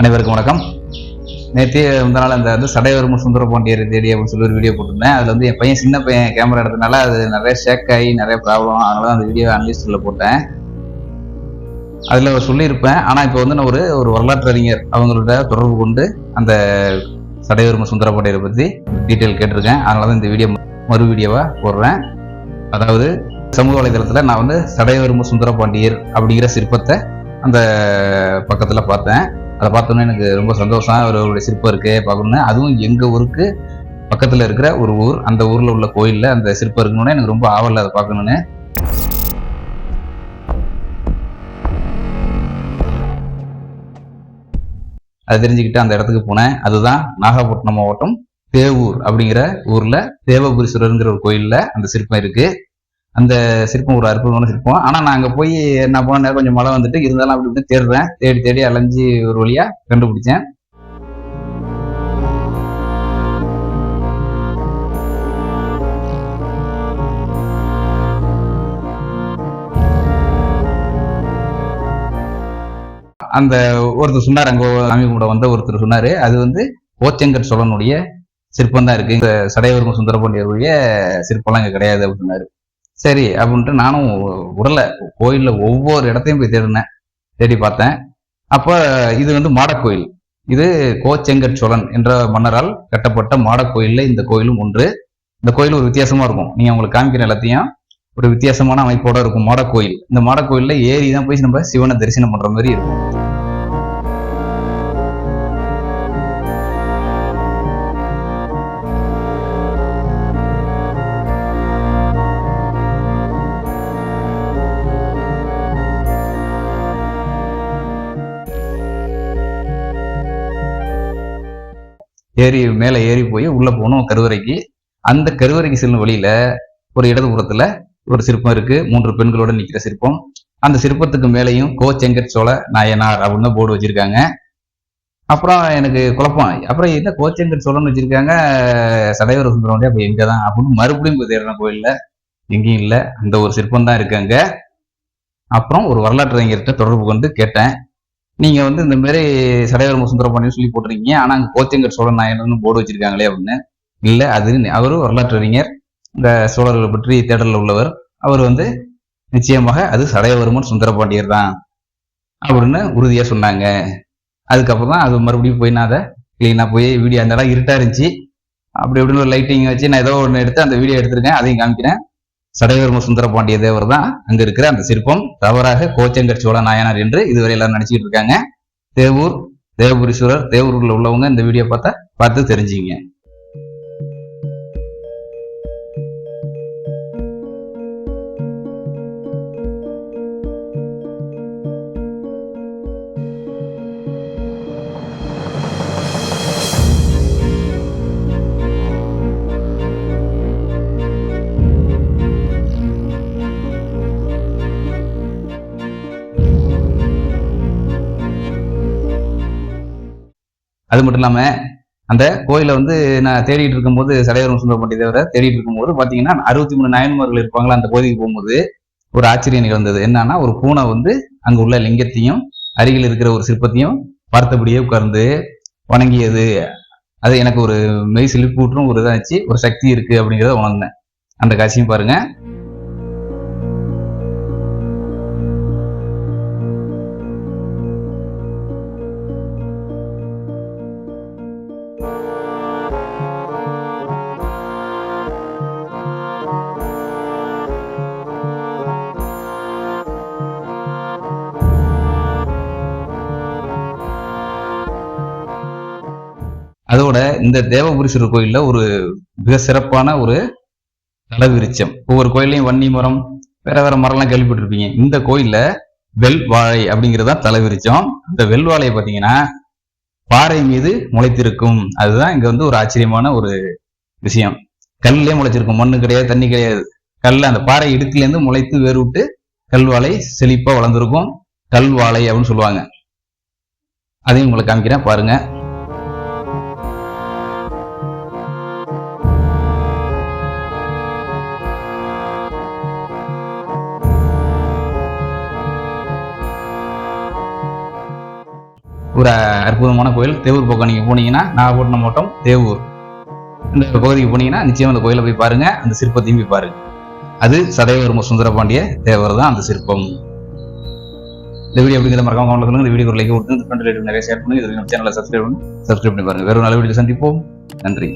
அனைவருக்கும் வணக்கம். நேற்று முந்த நாள் அந்த வந்து சடையவரும் சுந்தர பாண்டியர் தேடி அப்படின்னு சொல்லி ஒரு வீடியோ போட்டிருந்தேன். அதில் வந்து என் பையன் சின்ன பையன் கேமரா எடுத்தனால அது நிறைய ஷேக் ஆகி நிறைய ப்ராப்ளம் அதனால தான் அந்த வீடியோ அன்லிஸ்டில் போட்டேன். அதில் சொல்லியிருப்பேன். ஆனால் இப்போ வந்து நான் ஒரு ஒரு வரலாற்று அறிஞர் அவங்களோட தொடர்பு கொண்டு அந்த சடையவர்ம சுந்தர பாண்டியரை பற்றி டீட்டெயில் கேட்டிருக்கேன். அதனால தான் இந்த வீடியோ மறு வீடியோவாக போடுறேன். அதாவது சமூக வலைதளத்தில் நான் வந்து சடையவர்ம சுந்தர பாண்டியர் அப்படிங்கிற சிற்பத்தை அந்த பக்கத்தில் பார்த்தேன். அதை பார்த்தோன்னே எனக்கு ரொம்ப சந்தோஷம். அவருடைய சிற்பம் இருக்கு. பார்க்கணுன்னு அதுவும் எங்கள் ஊருக்கு பக்கத்தில் இருக்கிற ஒரு ஊர். அந்த ஊரில் உள்ள கோயிலில் அந்த சிற்பம் இருக்கணும்னு எனக்கு ரொம்ப ஆவல் அதை பார்க்கணுன்னு அது தெரிஞ்சுக்கிட்டு அந்த இடத்துக்கு போனேன். அதுதான் நாகப்பட்டினம் மாவட்டம் தேவூர் அப்படிங்கிற ஊர்ல தேவபுரீஸ்வரருங்கிற ஒரு கோயில்ல அந்த சிற்பம் இருக்கு. அந்த சிற்பம் ஒரு அற்புதமான சிற்பம். ஆனால் நான் அங்கே போய் நான் போன நேரம் கொஞ்சம் மழை வந்துட்டு இருந்தாலும் அப்படி இப்படி தேடுறேன். தேடி தேடி அலைஞ்சு ஒரு வழியா கண்டுபிடிச்சேன். அந்த ஒருத்தர் சொன்னார் அங்க சாமி கூட வந்த ஒருத்தர் சொன்னாரு அது வந்து ஓச்சங்கர் சோழனுடைய சிற்பம் தான் இருக்கு. இந்த சடையவர்ம சுந்தரபாண்டியருடைய சிற்பம்லாம் இங்க கிடையாது அப்படின்னு சொன்னார். சரி அப்படின்ட்டு நானும் விடலை கோயிலில் ஒவ்வொரு இடத்தையும் போய் தேடினேன். தேடி பார்த்தேன். அப்போ இது வந்து மாடக்கோயில். இது கோச்செங்கற் சோழன் என்ற மன்னரால் கட்டப்பட்ட மாடக்கோயில்ல இந்த கோயிலும் ஒன்று. இந்த கோயில் ஒரு வித்தியாசமாக இருக்கும். நீங்கள் உங்களுக்கு காமிக்கிற எல்லாத்தையும் ஒரு வித்தியாசமான அமைப்போட இருக்கும் மாடக்கோயில். இந்த மாடக்கோயிலில் ஏறி தான் போய் நம்ம சிவனை தரிசனம் பண்ணுற மாதிரி இருக்கும். ஏறி மேலே ஏறி போய் உள்ளே போகணும் கருவறைக்கு. அந்த கருவறைக்கு செல்லும் வழியில ஒரு இடதுபுறத்துல ஒரு சிற்பம் இருக்கு. மூன்று பெண்களோட நிற்கிற சிற்பம். அந்த சிற்பத்துக்கு மேலேயும் கோ செங்கட் சோழ நாயனார் அப்படின்னு போர்டு வச்சிருக்காங்க. அப்புறம் எனக்கு குழப்பம். அப்புறம் என்ன கோச்செங்கட் சோழன்னு வச்சிருக்காங்க? சடையவர் சுந்தரவண்டி அப்போ எங்கே தான் அப்படின்னு மறுபடியும் போய் தேடுறேன் கோயிலில் எங்கேயும் இல்லை. அந்த ஒரு சிற்பம் தான் இருக்கு அங்கே. அப்புறம் ஒரு வரலாற்று அறிஞர்கிட்ட தொடர்பு கொண்டு கேட்டேன். நீங்க வந்து இந்த மாதிரி சடையவர்ம சுந்தரபாண்டியன் சொல்லி போட்டிருக்கீங்க. ஆனா அங்க கோச்சங்கர் சோழன் நாயனர்னு போர்டு வச்சிருக்காங்களே அப்படின்னு இல்ல அது அவரு வரலாற்று அறிஞர். இந்த சோழர்களை பற்றி தேடலில் உள்ளவர். அவர் வந்து நிச்சயமாக அது சடையவர்மன் சுந்தரபாண்டியர் தான் அப்படின்னு உறுதியா சொன்னாங்க. அதுக்கப்புறம் தான் அது மறுபடியும் போய் நான் அதை கிளீனாக போய் வீடியோ அந்த இடம் இருட்டா இருந்துச்சு. அப்படி இப்படின்னு ஒரு லைட்டிங் வச்சு நான் ஏதோ ஒன்று எடுத்து அந்த வீடியோ எடுத்திருக்கேன். அதையும் காமிக்கிறேன். சடைவரும சுந்தர பாண்டிய தேவர் தான் அங்க இருக்கிற அந்த சிற்பம். தவறாக கோச்சங்கர் சோழ நாயனார் என்று இதுவரை எல்லாரும் நினைச்சிட்டு இருக்காங்க. தேவூர் தேவபுரீஸ்வரர் தேவூர்ல உள்ளவங்க இந்த வீடியோ பார்த்தா பார்த்து தெரிஞ்சுங்க அது மட்டும் இல்லாமல் அந்த கோயிலை வந்து நான் தேடிட்டு இருக்கும்போது சடையவரம் சுந்தரப்பட்டி தேவரை தேடிட்டு இருக்கும்போது பார்த்தீங்கன்னா அறுபத்தி மூணு நாயன்மார்கள் இருப்பாங்களா அந்த கோயிலுக்கு போகும்போது ஒரு ஆச்சரியம் நிகழ்ந்தது என்னன்னா ஒரு பூனை வந்து அங்கே உள்ள லிங்கத்தையும் அருகில் இருக்கிற ஒரு சிற்பத்தையும் பார்த்தபடியே உட்கார்ந்து வணங்கியது. அது எனக்கு ஒரு மெய் சிலிப்பூட்டும் ஒரு இதாச்சு ஒரு சக்தி இருக்கு அப்படிங்கிறத உணர்ந்தேன். அந்த காட்சியும் பாருங்க. அதோட இந்த தேவபுரீஸ்வரர் கோயில்ல ஒரு மிக சிறப்பான ஒரு தலவிருச்சம் ஒவ்வொரு கோயிலையும் வன்னி மரம் வேற வேற மரம்லாம் கேள்விப்பட்டிருப்பீங்க. இந்த கோயில்ல வெல் வாழை அப்படிங்கிறது தான் தலைவிருச்சம் இந்த வெல் வாழையை பார்த்தீங்கன்னா பாறை மீது முளைத்திருக்கும். அதுதான் இங்க வந்து ஒரு ஆச்சரியமான ஒரு விஷயம். கல்லே முளைச்சிருக்கும். மண்ணு கிடையாது தண்ணி கிடையாது. கல்ல அந்த பாறை இடுக்குல இருந்து முளைத்து வேறுவிட்டு கல்வாழை செழிப்பா வளர்ந்துருக்கும். கல்வாழை அப்படின்னு சொல்லுவாங்க. அதையும் உங்களுக்கு காமிக்கிறேன். பாருங்க. ஒரு அற்புதமான கோயில். தேவூர் பக்கம் நீங்க போனீங்கன்னா நாகப்பட்டினம் மாவட்டம் தேவூர். இந்த பகுதிக்கு போனீங்கன்னா நிச்சயம் அந்த கோயிலை போய் பாருங்க அந்த சிற்பத்தையும் போய் பாருங்க. அது சதைவர்ம சுந்தரபாண்டிய தேவர் தான் அந்த சிற்பம். இந்த வீடியோ அப்படிங்கிற மறக்காம கமெண்ட்ல இந்த வீடியோ லைக் கொடுத்து நிறைய ஷேர் பண்ணுங்க. இது நம்ம சேனலை சப்ஸ்கிரைப் பண்ணி சப்ஸ்கிரைப் பண்ணி பாருங்க. வேற நல்ல வீடியோ சந்திப்போம். நன்றி.